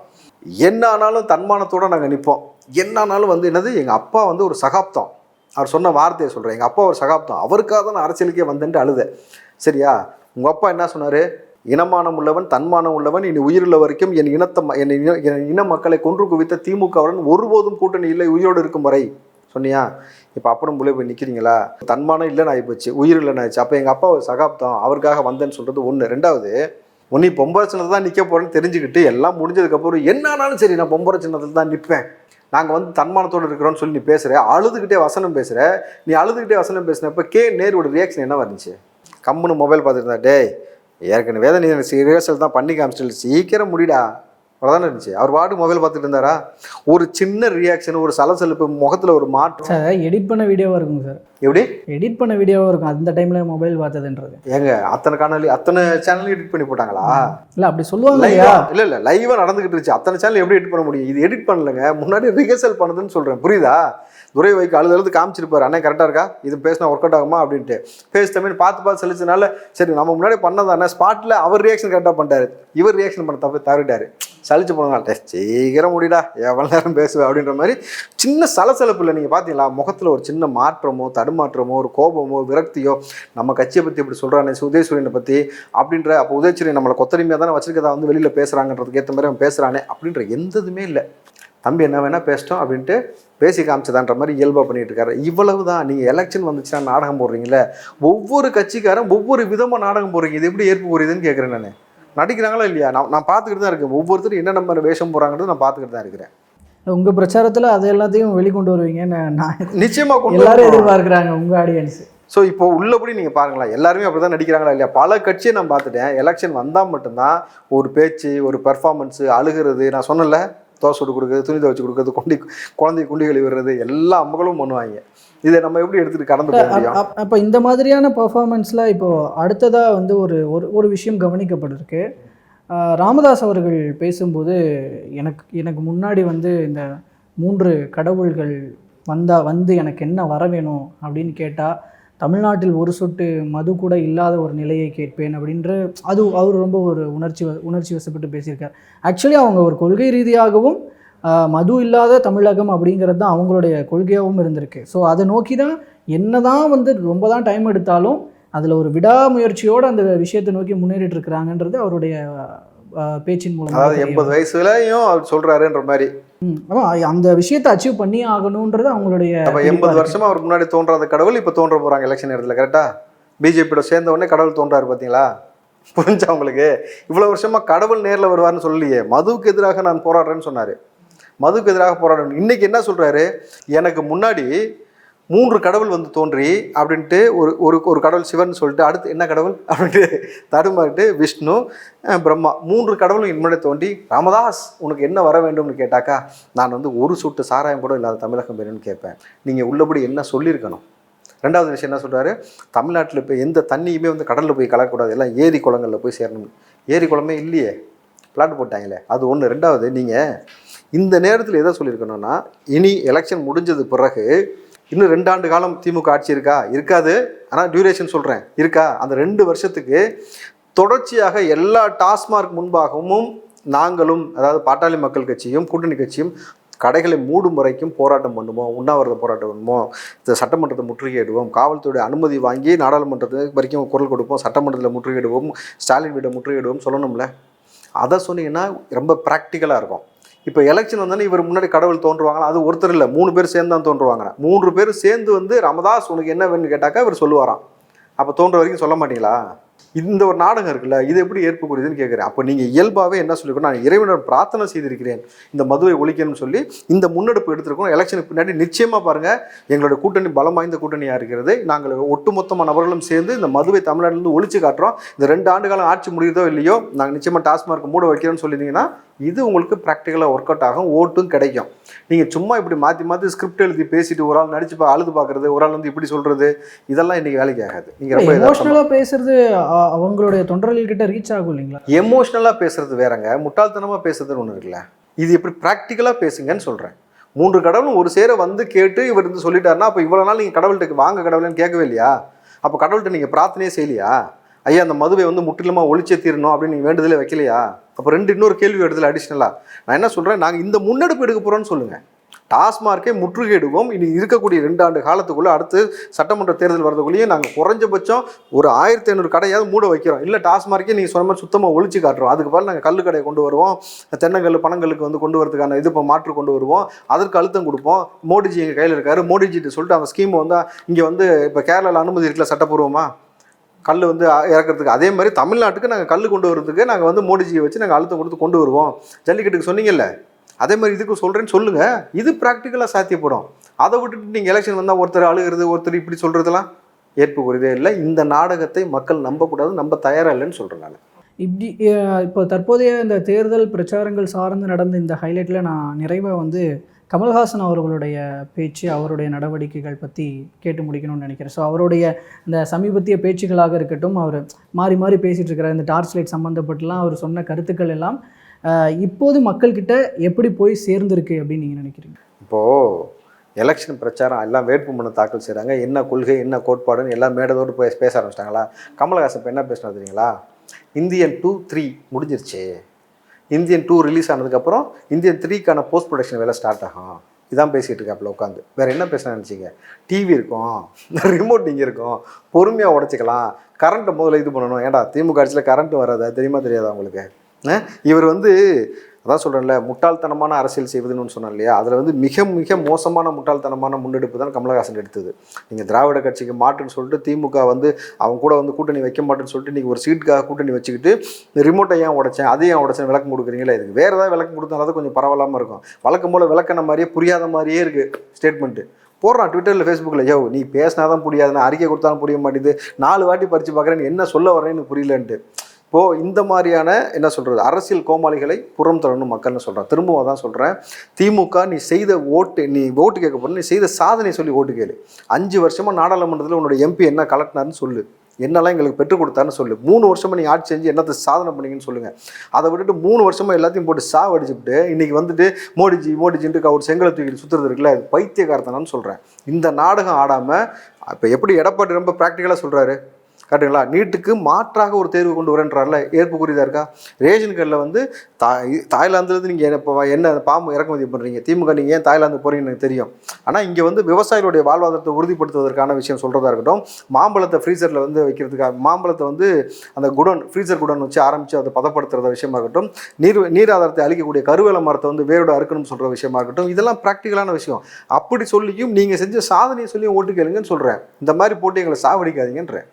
Speaker 1: என்ன ஆனாலும் தன்மானத்தோடு நாங்கள் நிற்போம் என்ன ஆனாலும் வந்து என்னது? எங்கள் அப்பா வந்து ஒரு சகாப்தம். அவர் சொன்ன வார்த்தையை சொல்கிறேன் எங்கள் அப்பா ஒரு சகாப்தம். அவருக்காக தான் நான் அரசியலுக்கே வந்தேன்ட்டு அழுத சரியா? உங்கள் அப்பா என்ன சொன்னார்? இனமானம் உள்ளவன் தன்மானம் உள்ளவன் இனி உயிருள்ள வரைக்கும் என் இனத்தை ம- என் இன என் இன மக்களை கொன்று குவித்த திமுகவுடன் ஒருபோதும் கூட்டணி இல்லை உயிரோடு இருக்கும் வரை. சொன்னியா? இப்போ அப்படம் புள்ளி போய் நிற்கிறீங்களா தன்மானம் இல்லைன்னு ஆகிப்போச்சு உயிர் இல்லைன்னு ஆயிடுச்சு அப்போ எங்கள் அப்பா ஒரு சகாப்தம் அவருக்காக வந்தேன்னு சொல்கிறது ஒன்று ரெண்டாவது உன்னை பொம்பரை சின்னத்தில் தான் நிற்க போகிறேன்னு தெரிஞ்சுக்கிட்டு எல்லாம் முடிஞ்சதுக்கப்புறம் என்னானாலும் சரி நான் பொம்பரை சின்னத்தில் தான் நிற்பேன் நாங்கள் வந்து தன்மானத்தோடு இருக்கிறோன்னு சொல்லி நீ பேசுகிற அழுதுகிட்டே வசனம் பேசுகிற நீ அழுதுகிட்டே வசனம் பேசினப்ப கே நேரோட ரியாக்ஷன் என்ன வந்துச்சு? கம்முன்னு மொபைல் பார்த்துருந்தா டே டேய் ஏற்கனவே தான் நீ ரிஹர்சல் தான் பண்ணி காமிச்சிட்டு சீக்கிரம் முடிடா. அவ்வளோதானே இருந்துச்சு. அவர் வாட்டு மொபைல் பார்த்துட்டு இருந்தாரா? ஒரு சின்ன ரியாக்ஷன் ஒரு சலசலப்பு முகத்தில் ஒரு மாற்றம்.
Speaker 2: சார் எடிட் பண்ண வீடியோவாக இருக்குங்க சார்.
Speaker 1: எப்படி?
Speaker 2: எடிட் பண்ண வீடியோவாக இருக்கும். அந்த டைமில் மொபைல் பார்த்ததுன்றது.
Speaker 1: ஏங்க அத்தனை காணொலி அத்தனை சேனல் எடிட் பண்ணி போட்டாங்களா?
Speaker 2: இல்லை அப்படி சொல்லுவாங்க
Speaker 1: லைவா
Speaker 2: இல்லையா
Speaker 1: இல்ல இல்ல லைவா நடந்துகிட்டு இருந்துச்சு. அத்தனை சேனல் எப்படி எடிட் பண்ண முடியும்? இது எடிட் பண்ணலங்க. முன்னாடி ரிஹர்சல் பண்ணுதுன்னு சொல்றேன். புரியுதா? துரை வைக்க அழுது அழுது காமிச்சிருப்பாரு. அண்ணே கரெக்டாக இருக்கா? இது பேசினா ஒர்க் அவுட் ஆகுமா? அப்படின்ட்டு. பேசி தமிழ் பார்த்து பார்த்து செலுத்தினால சரி நம்ம முன்னாடி பண்ணதானே? ஸ்பாட்டில் அவர் ரியாக்ஷன் கரெக்டாக பண்ணிட்டாரு. இவர் ரியாக்ஷன் பண்ண தப்பு தவறிட்டாரு. சலிச்சு போனாங்க சீக்கிரம் முடிடா. எவ்வளோ நேரம் பேசுவேன் அப்படின்ற மாதிரி சின்ன சலசலப்பில் நீங்கள் பார்த்தீங்களா முகத்தில் ஒரு சின்ன மாற்றமோ தடுமாற்றமோ ஒரு கோபமோ விரக்தியோ நம்ம கட்சியை பற்றி இப்படி சொல்கிறானே உதயசூரியனை பற்றி அப்படின்ற அப்போ உதயசூரியன் நம்மளை கொத்தடிமையாக தானே வச்சிருக்கதா வந்து வெளியில் பேசுகிறாங்கன்றதுக்கு ஏற்ற மாதிரி அவன் பேசுகிறானே அப்படின்ற எந்த இல்லை. தம்பி என்ன வேணால் பேசிட்டோம் அப்படின்ட்டு பேசி காமிச்சதான்ற மாதிரி இயல்பாக பண்ணிட்டு இருக்காரு இவ்வளவு தான் நீங்கள் எலெக்ஷன் வந்துச்சுன்னா நாடகம் போடுறீங்களே ஒவ்வொரு கட்சிக்காரன் ஒவ்வொரு விதமாக நாடகம் போடுறீங்க. இது எப்படி ஏற்பு புரியுதுன்னு கேட்குறேன் நான். நடிக்கிறாங்களா இல்லையா? நான் நான் பார்த்துக்கிட்டு தான் இருக்கேன். ஒவ்வொருத்தரும் என்ன நம்ம வேஷம் போகிறாங்கிறது நான் பார்த்துக்கிட்டு தான் இருக்கிறேன்.
Speaker 2: உங்கள் பிரச்சாரத்தில் அது எல்லாத்தையும் வெளிக்கொண்டு வருவீங்கன்னு நான்
Speaker 1: நிச்சயமாக கொண்டு
Speaker 2: எல்லாரும். எதிர்பார்க்குறாங்க உங்கள் ஆடியன்ஸ்
Speaker 1: ஸோ இப்போ உள்ளபடி நீங்கள் பாருங்களேன். எல்லாருமே அப்படி தான் நடிக்கிறாங்களா இல்லையா? பல கட்சியை நான் பார்த்துட்டேன். எலெக்ஷன் வந்தால் மட்டும்தான் ஒரு பேச்சு ஒரு பெர்ஃபார்மன்ஸு அழுகிறது. நான் சொன்னல தோசை சுட்டு கொடுக்குறது துணி துவைச்சு கொடுக்குறது குண்டி குழந்தை குண்டி கழுவுறது எல்லா அம்மகளும் பண்ணுவாங்க. இதை நம்ம எப்படி எடுத்துகிட்டு கடந்து போக முடியும்?
Speaker 2: அப்போ இந்த மாதிரியான பர்ஃபார்மன்ஸில் இப்போது அடுத்ததாக வந்து ஒரு ஒரு ஒரு விஷயம் கவனிக்கப்பட்டிருக்கு. ஆஹ் ராமதாஸ் அவர்கள் பேசும்போது எனக்கு எனக்கு முன்னாடி வந்து இந்த மூன்று கடவுள்கள் வந்தா வந்து எனக்கு என்ன வர வேணும் அப்படின்னு கேட்டால் தமிழ்நாட்டில் ஒரு சொட்டு மது கூட இல்லாத ஒரு நிலையை கேட்பேன் அப்படின்ற அது அவர் ரொம்ப ஒரு உணர்ச்சி வ- உணர்ச்சி வசப்பட்டு பேசியிருக்கார். ஆக்சுவலி அவங்க ஒரு கொள்கை ரீதியாகவும் மது இல்லாத தமிழகம் அப்படிங்கிறது தான் அவங்களுடைய கொள்கையாகவும் இருந்திருக்கு. ஸோ அதை நோக்கி தான் என்னதான் வந்து ரொம்ப தான் டைம் எடுத்தாலும் அதில் ஒரு விடாமுயற்சியோடு அந்த விஷயத்தை நோக்கி முன்னேறிட்டு இருக்கிறாங்கன்றது அவருடைய பேச்சின் மூலமாக
Speaker 1: அதாவது எண்பது வயசுலயும் அவர் சொல்றாருன்ற மாதிரி.
Speaker 2: அந்த விஷயத்தை அச்சீவ் பண்ணி ஆகணுன்றது அவங்களுடைய
Speaker 1: எண்பது. வருஷமா அவருக்கு முன்னாடி தோன்றாத கடவுள் இப்போ தோன்ற போறாங்க எலெக்ஷன் நேரத்தில் கரெக்டா பிஜேபியோட சேர்ந்த உடனே கடவுள் தோன்றாரு பார்த்தீங்களா புரிஞ்சா உங்களுக்கு? இவ்வளோ வருஷமா கடவுள் நேரில் வருவார்னு சொல்லலையே. மதுவுக்கு எதிராக நான் போராடுறேன்னு சொன்னாரு. மதுவுக்கு எதிராக போராடணும் இன்னைக்கு என்ன சொல்றாரு? எனக்கு முன்னாடி மூன்று கடவுள் வந்து தோன்றி அப்படின்ட்டு ஒரு ஒரு ஒரு கடவுள் சிவன் சொல்லிட்டு அடுத்து என்ன கடவுள் அப்படின்ட்டு தடுமாறிட்டு விஷ்ணு பிரம்மா. மூன்று கடவுளும் என் தோண்டி தோன்றி ராமதாஸ் உனக்கு என்ன வர வேண்டும்னு கேட்டாக்கா நான் வந்து ஒரு சொட்டு சாராயம் கூட இல்லாத தமிழகம் வேணும்னு கேட்பேன். நீங்கள் உள்ளபடி என்ன சொல்லியிருக்கணும்? ரெண்டாவது விஷயம் என்ன சொல்கிறாரு தமிழ்நாட்டில் இப்போ எந்த தண்ணியுமே வந்து கடலில் போய் கலக்கக்கூடாது. எல்லாம் ஏரி குளங்களில் போய் சேரணும். ஏரி குளமே இல்லையே. பிளாட் போட்டாங்களே. அது ஒன்று ரெண்டாவது நீங்கள் இந்த நேரத்தில் எதை சொல்லியிருக்கணும்னா இனி எலெக்ஷன் முடிஞ்சது பிறகு இன்னும் ரெண்டு ஆண்டு காலம் திமுக ஆட்சி இருக்கா? இருக்காது. ஆனால் டியூரேஷன் சொல்கிறேன் இருக்கா? அந்த ரெண்டு வருஷத்துக்கு தொடர்ச்சியாக எல்லா டாஸ்மார்க் முன்பாகவும் நாங்களும் அதாவது பாட்டாளி மக்கள் கட்சியும் கூட்டணி கட்சியும் கடைகளை மூடும் வரைக்கும் போராட்டம் பண்ணுவோம் உண்ணாவிரத போராட்டம் பண்ணுவோம் இந்த சட்டமன்றத்தை முற்றுகையிடுவோம். காவல்துறை அனுமதி வாங்கி நாடாளுமன்றத்துக்கு வரைக்கும் குரல் கொடுப்போம். சட்டமன்றத்தில் முற்றுகையிடுவோம். ஸ்டாலின் வீட்டை முற்றுகையிடுவோம். சொல்லணும்ல. அதை சொன்னீங்கன்னா ரொம்ப ப்ராக்டிக்கலாக இருக்கும். இப்போ எலெக்ஷன் வந்தோன்னே இவர் முன்னாடி கடவுள் தோன்றுவாங்களா? அது ஒருத்தர் இல்லை. மூணு பேர் சேர்ந்து தான் தோன்றுவாங்க மூன்று பேர் சேர்ந்து வந்து ரமதாஸ் உனக்கு என்ன வேணும்னு கேட்டாக்கா இவர் சொல்லுவாராம். அப்போ தோன்ற வரைக்கும் சொல்ல மாட்டீங்களா? இந்த ஒரு நாடகம் இருக்குல்ல இது எப்படி ஏற்புக்குரியதுன்னு கேட்குறேன் அப்போ நீங்கள் இயல்பாகவே என்ன சொல்லிருக்கணும்? நான் இறைவனிடம் பிரார்த்தனை செய்திருக்கிறேன். இந்த மதுவை ஒழிக்கணும்னு சொல்லி இந்த முன்னெடுப்பு எடுத்திருக்கோம். எலெக்ஷனுக்கு பின்னாடி நிச்சயமாக பாருங்கள் எங்களோட கூட்டணி பலம் வாய்ந்த கூட்டணியாக இருக்கிறது. நாங்கள் ஒட்டுமொத்தமாக நபர்களும் சேர்ந்து இந்த மதுவை தமிழ்நாட்டிலேருந்து ஒழிச்சு காட்டுறோம். இந்த ரெண்டு ஆண்டு காலம் ஆட்சி முடியுதோ இல்லையோ நாங்கள் நிச்சயமாக டாஸ்மார்க் மூட வைக்கிறோம்னு சொல்லியிருந்தீங்கன்னா இது உங்களுக்கு ப்ராக்டிக்கலாக ஒர்க் அவுட் ஆகும். ஓட்டும் கிடைக்கும். நீங்கள் சும்மா இப்படி மாற்றி மாற்றி ஸ்கிரிப்ட் எழுதி பேசிட்டு ஒரு ஆள் நடிச்சு அழுது பார்க்குறது ஒரு ஆள் வந்து இப்படி சொல்கிறது இதெல்லாம் இன்றைக்கி வேலைக்கு ஆகாது. நீங்கள் ரொம்ப
Speaker 2: எமோஷ்னலாக பேசுறது அவங்களுடைய தொண்டர்கள்கிட்ட ரீச் ஆகும் இல்லைங்களா?
Speaker 1: எமோஷ்னலாக பேசுறது வேறங்க. முட்டாள்தனமாக பேசுறதுன்னு ஒன்று இருக்குல்ல. இது எப்படி ப்ராக்டிக்கலாக பேசுங்கன்னு சொல்கிறேன் மூன்று கடவுளும் ஒரு சேர வந்து கேட்டு இவர் வந்து சொல்லிட்டாருன்னா அப்போ இவ்வளோ நாள் நீங்கள் கடவுள்கிட்ட வாங்க கடவுள்னு கேட்கவே இல்லையா? அப்போ கடவுள்கிட்ட நீங்கள் பிரார்த்தனையே செய்யலையா? ஐயா அந்த மதுவை வந்து முற்றிலுமா ஒழிச்சே தீரணும் அப்படின்னு நீங்கள் வேண்டுதலே வைக்கலையா? அப்போ ரெண்டு இன்னொரு கேள்வி எடுத்துல அடிஷ்னலாக நான் என்ன சொல்கிறேன் நாங்கள் இந்த முன்னெடுப்பு எடுக்க போகிறோன்னு சொல்லுங்கள் டாஸ்மார்க்கே முற்றுகையிடுவோம். இனி இருக்கக்கூடிய ரெண்டு ஆண்டு காலத்துக்குள்ளே அடுத்து சட்டமன்ற தேர்தல் வரதுக்குள்ளேயே நாங்கள் குறைஞ்சபட்சம் ஒரு ஆயிரத்தி ஐநூறு கடையாவது மூட வைக்கிறோம். இல்லை டாஸ்மார்க்கே நீங்கள் சொன்ன மாதிரி சுத்தமாக ஒழிச்சு காட்டுறோம். அதுக்கு பதில் நாங்கள் கல் கடையை கொண்டு வருவோம். தென்னங்கல் பணங்களுக்கு வந்து கொண்டு வரதுக்கான இது இப்போ மாற்று கொண்டு வருவோம். அதற்கு அழுத்தம் கொடுப்போம். மோடிஜி எங்கள் கையில் இருக்காரு. மோடிஜிட்டு சொல்லிட்டு அந்த ஸ்கீம் வந்து இங்கே வந்து இப்போ கேரளாவில் அனுமதி இருக்கல சட்டப்பூர்வமாக கல் வந்து அ- இறக்குறதுக்கு. அதே மாதிரி தமிழ்நாட்டுக்கு நாங்கள் கல் கொண்டு வரதுக்கு நாங்கள் வந்து மோடிஜியை வச்சு நாங்கள் அழுத்தம் கொடுத்து கொண்டு வருவோம். ஜல்லிக்கட்டுக்கு சொன்னீங்கல்ல? அதே மாதிரி இதுக்கு சொல்கிறேன்னு சொல்லுங்கள் இது ப்ராக்டிக்கலாக சாத்தியப்படும். அதை விட்டுட்டு நீங்கள் எலெக்ஷன் வந்தால் ஒருத்தர் அழுகிறது ஒருத்தர் இப்படி சொல்கிறதுலாம் ஏற்புக்குரியதே இல்லை. இந்த நாடகத்தை மக்கள் நம்பக்கூடாது நம்ப தயாராக இல்லைன்னு சொல்கிறேன் நான்.
Speaker 2: இப்படி இப்போ தற்போதைய இந்த தேர்தல் பிரச்சாரங்கள் சார்ந்து நடந்த இந்த ஹைலைட்டில் நான் நிறைவாக வந்து கமல்ஹாசன் அவர்களுடைய பேச்சு அவருடைய நடவடிக்கைகள் பற்றி கேட்டு முடிக்கணும்னு நினைக்கிறேன். ஸோ அவருடைய இந்த சமீபத்திய பேச்சுகளாக இருக்கட்டும் அவர் மாறி மாறி பேசிகிட்டு இருக்கிற இந்த டார்ச் லைட் சம்மந்தப்பட்டுலாம் அவர் சொன்ன கருத்துக்கள் எல்லாம் இப்போது மக்கள்கிட்ட எப்படி போய் சேர்ந்திருக்கு அப்படின்னு நீங்கள் நினைக்கிறீங்க?
Speaker 1: இப்போது எலெக்ஷன் பிரச்சாரம் எல்லாம் வேட்புமனு தாக்கல் செய்கிறாங்க என்ன கொள்கை என்ன கோட்பாடுன்னு எல்லாம் மேடதோடு போய் பேச ஆரம்பிச்சிட்டாங்களா? கமலஹாசன் இப்போ என்ன பேசினா தெரியுங்களா? இந்தியன் டூ த்ரீ முடிஞ்சிருச்சு. இந்தியன் டூ ரிலீஸ் ஆனதுக்கப்புறம் இந்தியன் த்ரீக்கான போஸ்ட் ப்ரொடக்ஷன் வேலை ஸ்டார்ட் ஆகும். இதான் பேசிகிட்டு இருக்காப்புல உட்காந்து வேறு என்ன பேச நினச்சிங்க? டிவி இருக்கும். ரிமோட் இங்கே இருக்கும். பொறுமையாக உடச்சிக்கலாம். கரண்ட்டை முதல்ல இது பண்ணணும். ஏன்டா திமுக ஆட்சியில் கரண்ட் வராதா? தெரியுமா தெரியாதா உங்களுக்கு? இவர் வந்து அதான் சொல்கிறேன்ல முட்டாள்தனமான அரசியல் செய்வதுன்னு சொன்னேன் இல்லையா? அதில் வந்து மிக மிக மோசமான முட்டாள்தனமான முன்னெடுப்பு தான் கமலஹாசன் எடுத்தது. நீங்கள் திராவிட கட்சிக்கு மாட்டுன்னு சொல்லிட்டு திமுக வந்து அவங்க கூட வந்து கூட்டணி வைக்க மாட்டேன்னு சொல்லிட்டு நீங்கள் ஒரு சீட்டுக்காக கூட்டணி வச்சுக்கிட்டு ரிமோட்டை ஏன் உடைச்சேன் அதையும் ஏன் உடைச்சேன் விளக்கம் கொடுக்குறீங்களா? இதுக்கு வேறு ஏதாவது விளக்கம் கொடுத்தாலும் தான் கொஞ்சம் பரவாயில்லாமல் இருக்கும். வழக்கம் போல் விளக்கின மாதிரியே புரியாத மாதிரியே இருக்குது ஸ்டேட்மெண்ட்டு போடுறான் ட்விட்டரில் ஃபேஸ்புக்கில் யோ நீ பேசினா தான் புரியாது நான் அறிக்கை கொடுத்தாலும் புரிய மாட்டேது நாலு வாட்டி பறித்து பார்க்குறேன் என்ன சொல்ல வரேன்னு புரியலன்ட்டு. இப்போது இந்த மாதிரியான என்ன சொல்கிறது அரசியல் கோமாளிகளை புறம் தள்ளணும் மக்கள்னு சொல்கிறேன் திரும்பவும் தான் சொல்கிறேன் திமுக நீ செய்த ஓட்டு நீ ஓட்டு கேட்க போகிற நீ செய்த சாதனை சொல்லி ஓட்டு கேளு. அஞ்சு வருஷமாக நாடாளுமன்றத்தில் உன்னோட எம்பி என்ன கலட்டினார்னு சொல்லு. என்னெல்லாம் எங்களுக்கு பெற்றுக் கொடுத்தாருன்னு சொல்லு. மூணு வருஷமா நீ ஆட்சி செஞ்சு என்னத்தை சாதனை பண்ணீங்கன்னு சொல்லுங்கள் அதை விட்டுட்டு மூணு வருஷமா எல்லாத்தையும் போட்டு சாவடிச்சுட்டு இன்னைக்கு வந்துட்டு மோடிஜி மோடிஜின்ட்டு அவர் செங்கலை தூக்கிட்டு சுற்றுறது இருக்குல்ல அது பைத்தியக்காரத்தனான்னு சொல்கிறேன் இந்த நாடகம் ஆடாமல் இப்போ எப்படி எடப்பாடி ரொம்ப ப்ராக்டிக்கலாக சொல்கிறாரு கரெக்டுங்களா? நீட்டுக்கு மாற்றாக ஒரு தேர்வு கொண்டு வரேன்றார்ல. ஏற்புக்குரியதாக இருக்கா? ரேஷன் கார்டில் வந்து தாய் தாய்லாந்துலேருந்து நீங்கள் இப்போ என்ன பாம்பு இறக்குமதி பண்ணுறீங்க திமுக நீங்கள் ஏன் தாய்லாந்து போகிறீங்கன்னு எனக்கு தெரியும். ஆனால் இங்கே வந்து விவசாயிகளுடைய வாழ்வாதாரத்தை உறுதிப்படுத்துவதற்கான விஷயம் சொல்கிறதா இருக்கட்டும் மாம்பழத்தை ஃப்ரீசரில் வந்து வைக்கிறதுக்காக மாம்பழத்தை வந்து அந்த குடோன் ஃப்ரீசர் குடோன் வச்சு ஆரம்பித்து அதை பதப்படுத்துகிறத விஷயமா இருக்கட்டும் நீர் நீர் ஆதாரத்தை அழிக்கக்கூடிய கருவேல மரத்தை வந்து வேரோட அறுக்கணும்னு சொல்கிற விஷயமா இருக்கட்டும் இதெல்லாம் ப்ராக்டிக்கலான விஷயம். அப்படி சொல்லியும் நீங்கள் செஞ்ச சாதனையை சொல்லியும் ஓட்டு கேளுங்கன்னு சொல்கிறேன் இந்த மாதிரி போட்டு எங்களை சாவடிக்காதீங்கன்றேன்.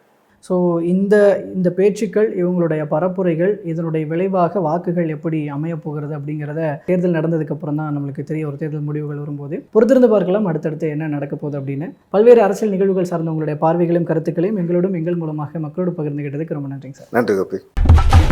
Speaker 2: ஸோ இந்த இந்த பேச்சுக்கள் இவங்களுடைய பரப்புரைகள் இதனுடைய விளைவாக வாக்குகள் எப்படி அமையப்போகிறது அப்படிங்கிறத தேர்தல் நடந்ததுக்கு அப்புறம் தான் நம்மளுக்கு தெரிய ஒரு தேர்தல் முடிவுகள் வரும்போது. பொறுத்திருந்து பார்க்கலாம் அடுத்தடுத்து என்ன நடக்க போகுது அப்படின்னு. பல்வேறு அரசியல் நிகழ்வுகள் சார்ந்த உங்களுடைய பார்வைகளையும் கருத்துக்களையும் எங்களோடும் எங்கள் மூலமாக மக்களோடு பகிர்ந்துகிட்டதுக்கு ரொம்ப நன்றிங்க சார்.
Speaker 1: நன்றி